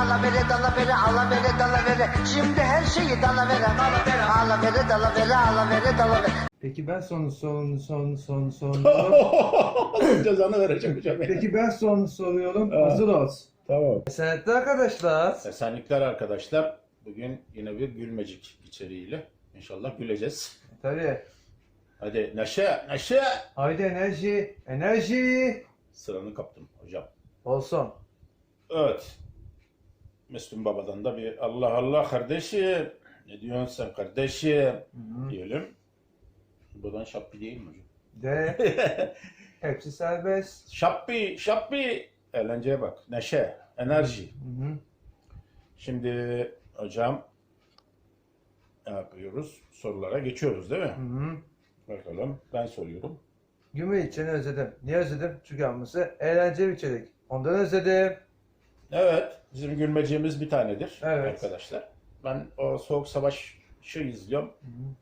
Alavere dalavere alavere dalavere Şimdi her şeyi dalavere Alavere alavere dalavere alavere dalavere Peki ben son son son son son. Cezanı verecek hocam. Peki ben son soruyorum. Ha. Hazır olsun. Tamam. Esenlikler arkadaşlar. Esenlikler arkadaşlar. Bugün yine bir gülmecik içeriğiyle. İnşallah güleceğiz. Tabii. Hadi neşe, neşe. Haydi enerji. Enerji. Sıranı kaptım hocam. Olsun. Evet. Müslüm Baba'dan da bir Allah Allah kardeşim. Ne diyorsun sen kardeşim? Hı-hı. Diyelim. Buradan şappi değil mi hocam? De. Hepsi serbest. Şappi, şappi. Eğlenceye bak. Neşe, enerji. Hı-hı. Şimdi hocam ne yapıyoruz? Sorulara geçiyoruz değil mi? Hı-hı. Bakalım. Ben soruyorum. Gümrük içini özledim. Niye özledim? Çünkü alması eğlenceli bir içerik. Ondan özledim. Evet. Bizim gülmeciğimiz bir tanedir Evet. arkadaşlar. Ben o Soğuk Savaş'ı izliyorum.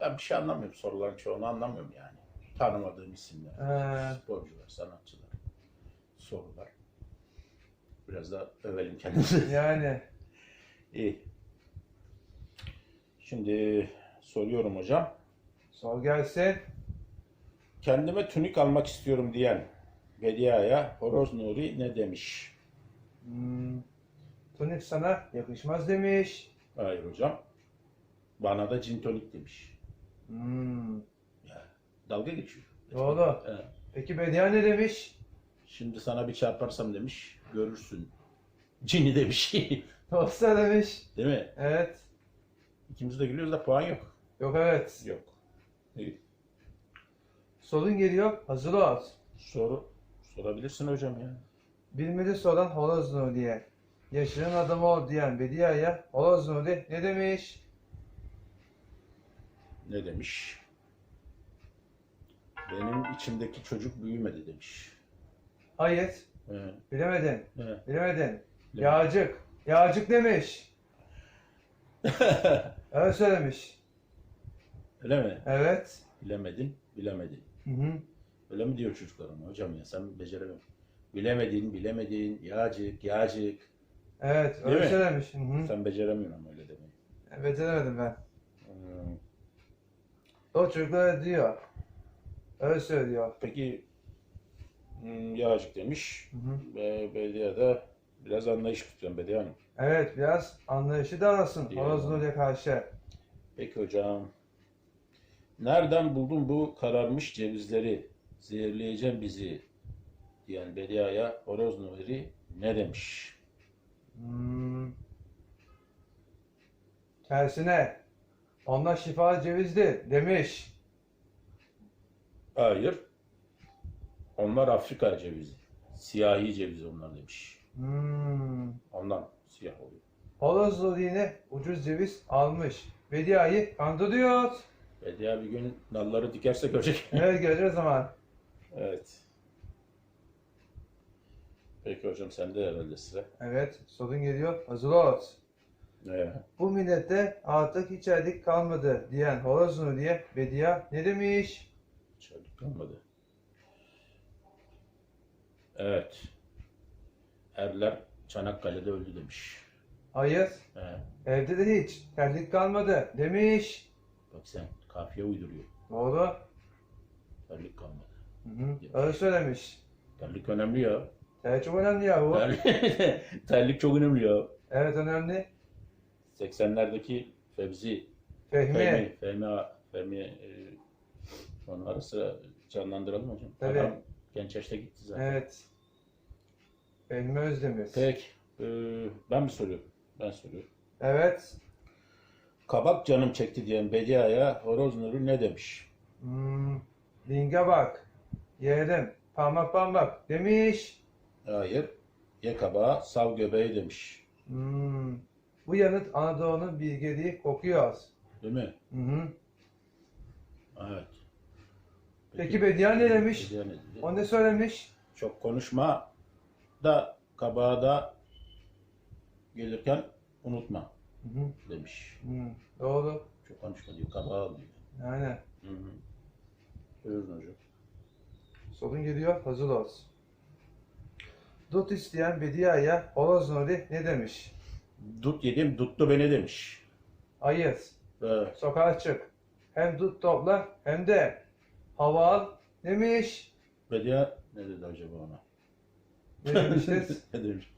Ben bir şey anlamıyorum. Soruların çoğunu anlamıyorum yani. Tanımadığım isimler. Ee. Sporcular, sanatçılar. Sorular. Biraz da övelim kendimizi. Yani. İyi. Şimdi soruyorum hocam. Sor gelsin. Kendime tünik almak istiyorum diyen Bedia'ya Horoz Nuri ne demiş? Hmm. Tonik sana yakışmaz demiş. Hayır hocam. Bana da cin tonik demiş. Hmm. Dalga geçiyor. Doğru. Evet. Peki Bedia ne demiş? Şimdi sana bir çarparsam demiş, görürsün. Cini demiş. Dosta demiş. Değil mi? Evet. İkimiz de gülüyoruz da puan yok. Yok evet. Yok. İyi. Sorun geliyor. Hazır ol. Soru sorabilirsin hocam ya. Bilmedi soran horoz diye. Yaşının adamı ol diyen Bedia'ya horoz Nuri ne demiş? Ne demiş? Benim içimdeki çocuk büyümedi demiş. Hayır. He, Bilemedin. he. Bilemedin. Yağcık. Yağcık demiş. Öyle söylemiş. Öyle mi? Evet. Bilemedin, bilemedin. Hı hı. Öyle mi diyor çocuklar ama hocam ya sen beceremiyorsun. Bilemedin, bilemedin, yağcık, yağcık. Evet. Değil Öyle mi? söylemiş. Hı hı. Sen beceremiyorsun ama öyle demeyi. Beceremedim ben. Hmm. O çocuklar diyor. Öyle söylüyor. Peki hmm, yağcık demiş. Hı hı. De biraz anlayış tutuyorum Bediye Hanım. Evet biraz anlayışı da arasın. Diyelim. Horoz Nuri'ye karşı. Peki hocam. Nereden buldun bu kararmış cevizleri? Zehirleyeceğim bizi diyen Bedia'ya Horoz Nuri ne demiş? Hmm. Tersine. Onlar şifa cevizdi demiş. Hayır. Onlar Afrika cevizi. Siyahi ceviz onlar demiş. Hmm. Ondan siyah oluyor. Horoz Nuri'ne ucuz ceviz almış. Bedia'yı kandırıyor. Bedia bir gün dalları dikerse görecek. Evet göreceğiz zaman. evet. Peki hocam sende herhalde sıra. Evet sorun geliyor. Hazır ol. Ee, Bu millette artık hiç erdik kalmadı diyen Horoz Nuri'ye Bedia ne demiş? çocuk kalmadı. Evet. Erler Çanakkale'de öldü demiş. Hayır. He. Evde de hiç terlik kalmadı demiş. Bak sen kafiye uyduruyor. Doğru. Terlik kalmadı. Hı hı. Öyle söylemiş. Terlik önemli ya. Evet çok önemli ya bu. Terlik, terlik çok önemli ya. Evet önemli. 80'lerdeki Fevzi, Fehmi. Fehmi, Fehmi, Fehmi e, ara sıra canlandıralım hocam. Tabii. Adam genç yaşta gitti zaten. Evet. Fehmi Özdemir. Peki. e, ben mi soruyorum? Ben soruyorum. Evet. Kabak canım çekti diyen Bedia'ya Horoz Nuri ne demiş? Hmm. Linge bak. Yerim. Parmak parmak demiş. Hayır. Ye kabağı, sav göbeği demiş. Hmm. Bu yanıt Anadolu'nun bilgeliği kokuyor. Değil mi? Hı hı. Evet. Peki Bedia ne demiş? Bedia ne dedi? O ne söylemiş? Çok konuşma da kabağı da gelirken unutma Hı hı. demiş. Hı. Doğru. Çok konuşma diyor, kabağı al diyor. Yani. Hı hı. Buyurun hocam. Sorun geliyor. Hazır olsun. Dut isteyen Bedia'ya Horoz Nuri ne demiş? Dut yedim, tuttu beni demiş. Ayız. Evet. Sokağa çık. Hem dut topla hem de hava al demiş. Bediye ne dedi acaba ona? Ne demişiz? ne demiş?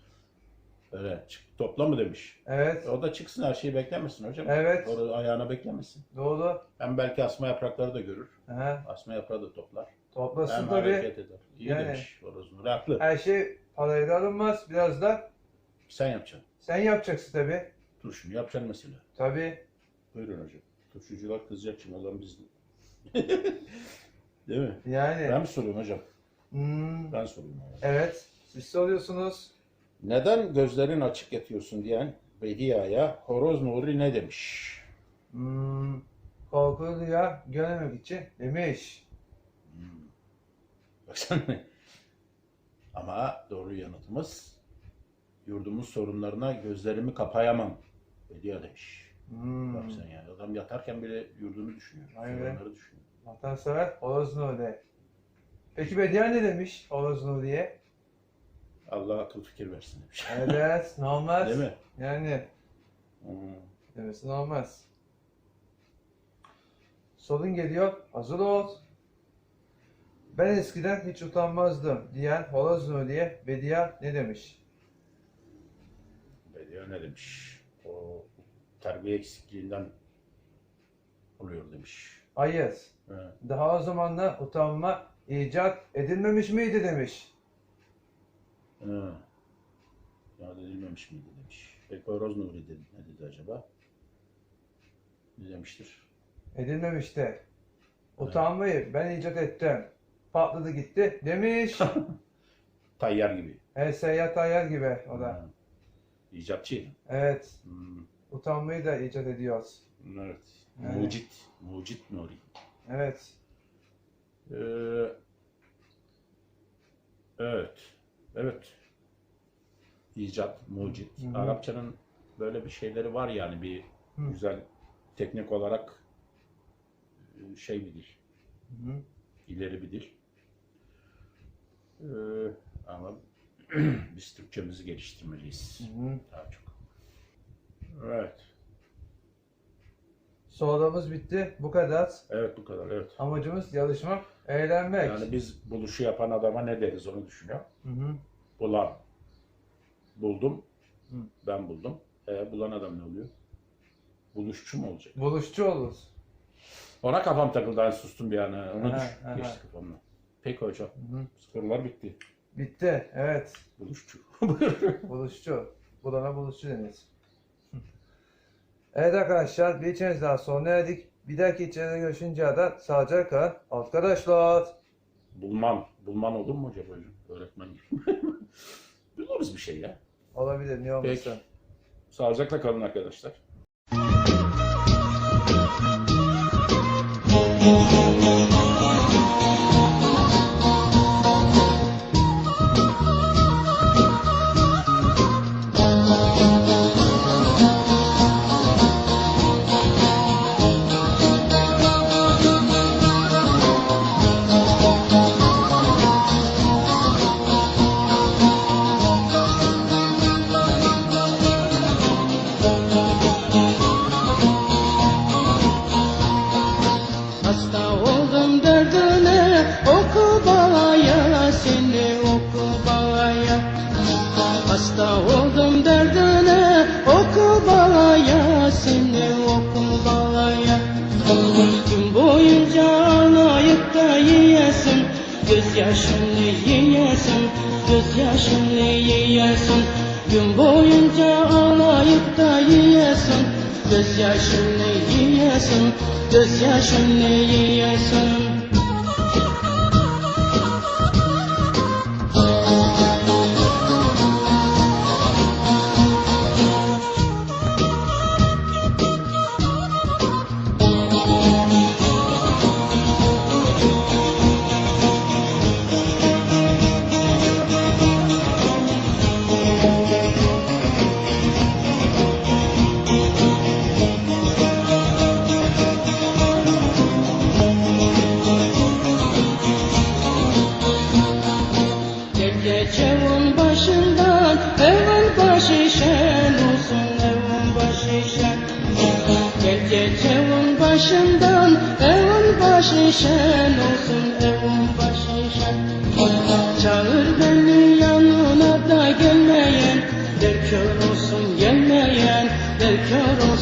Öyle çık, topla mı demiş. evet. O da çıksın her şeyi beklemesin hocam. Evet. Orada ayağına beklemesin. Doğru. Hem belki asma yaprakları da görür. Aha. Asma yaprağı da toplar. Toplasın Hem tabii. hareket eder. İyi Yani. demiş. Orası haklı. Her şey parayla alınmaz. Biraz da Sen yapacaksın. sen yapacaksın tabii. Turşunu yapacaksın mesela. Tabii. Buyurun hocam. Turşucular kızacak şimdi adam biz. Değil mi? Yani. Ben mi soruyorum hocam? Hmm, Ben sorayım. abi. evet. Siz soruyorsunuz. Neden gözlerin açık yatıyorsun diyen Bedia'ya Horoz Nuri ne demiş? Hmm, korkulu rüya görmemek için demiş. Hmm. Baksana. Ama doğru yanıtımız yurdumuz sorunlarına gözlerimi kapayamam Bedia demiş. Hmm. Bak sen yani adam yatarken bile yurdunu düşünüyor. Aynen. Sorunları düşünüyor. Vatansever Horoz Nuri. Peki Bediye ne demiş Horoz Nuri'ye? Allah akıl fikir versin demiş. Evet, normal. Değil mi? Yani Hmm. demesi normal. Sorun geliyor, hazır ol. Ben eskiden hiç utanmazdım diyen Horoz Nuri'ye Bediye ne demiş? Bedia ne demiş? O terbiye eksikliğinden oluyor demiş. Hayır, Evet. daha o zamanlar utanma icat edilmemiş miydi demiş. Ha. Yad edilmemiş miydi demiş. Peki Horoz Nuri dedi, ne dedi acaba? Ne demiştir? Edilmemişti. Utanmayı ben icat ettim. Patladı gitti demiş. Tayyar gibi. evet, seyyah tayyar gibi o da. Ha. İcatçı. Evet, Hmm. utanmayı da icat ediyoruz. Evet. Evet. Mucit. Mucit Nuri. Evet. Ee, evet. Evet. İcat, mucit. Hı hı. Arapçanın böyle bir şeyleri var yani bir Hı. güzel teknik olarak e, şey bir dil. Hı hı. ileri bir dil. Ee, ama biz Türkçemizi geliştirmeliyiz. Hı hı. Daha çok. Evet. Sorumuz bitti. Bu kadar. Evet bu kadar. Evet. Amacımız yarışmak, eğlenmek. Yani biz buluşu yapan adama ne deriz onu düşünüyor. Hı hı. Bulan. Buldum. Hı. Ben buldum. E, bulan adam ne oluyor? Buluşçu mu olacak? Buluşçu oluruz. Ona kafam takıldı. Ben sustum bir an. Onu Aha, düş- aha. geçti kafamdan. Peki hocam. Hı. Sorular bitti. Bitti. Evet. Buluşçu. Buluşçu. Bulana buluşçu denir. evet arkadaşlar bir içeriz daha sona erdik. Bir dahaki içeride görüşünceye kadar sağlıcakla kalın. Arkadaşlar. Bulman. Bulman olur mu acaba hocam? Öğretmen. Buluruz bir şey ya. Olabilir niye olmasın. Peki. Sağlıcakla kalın arkadaşlar. Oldum derdine oku bağaya seni oku bağaya Gün boyunca ağlayıp da yiyesin. Gözyaşını yiyesin Gözyaşını yiyesin. Gün boyunca ağlayıp da yiyesin. Gözyaşını yiyesin Gözyaşını yiyesin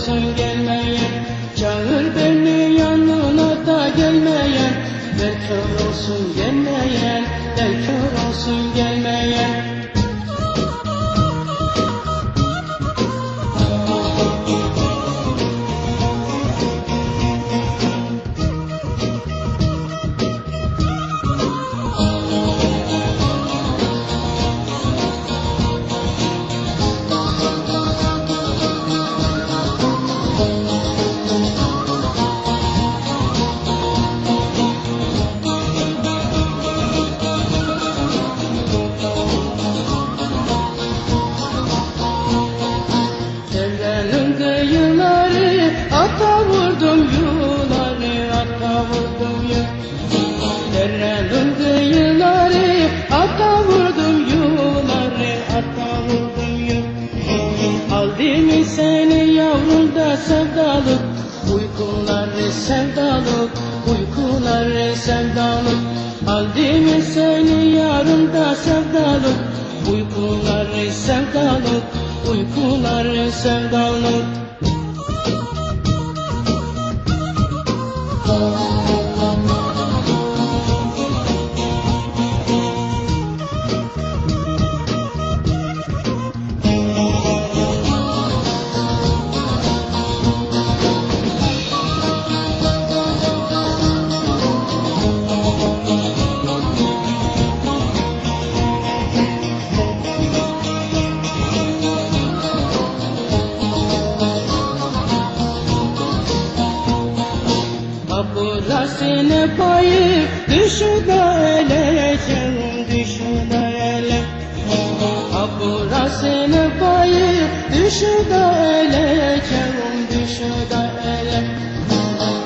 Yeah. Kıyıları ata vurdum yuları ata vurdum yu Evrenin kıyıları ata vurdum yuları ata vurdum yu Aldım seni yavrum da sevdalık Uykuları sevdalık Uykuları sevdalık Aldım seni yarım da sevdalık Uykuları sevdalık Uykuları sevdalık payı düşüda eleceğim düşüda ele.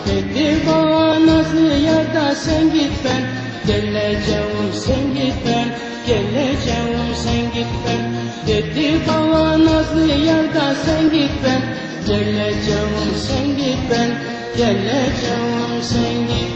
Dedi bana nazlı yarda sen git ben. Geleceğim sen git ben. Geleceğim sen git ben. Dedi bana nazlı yarda sen git ben. Geleceğim sen git ben. Geleceğim sen git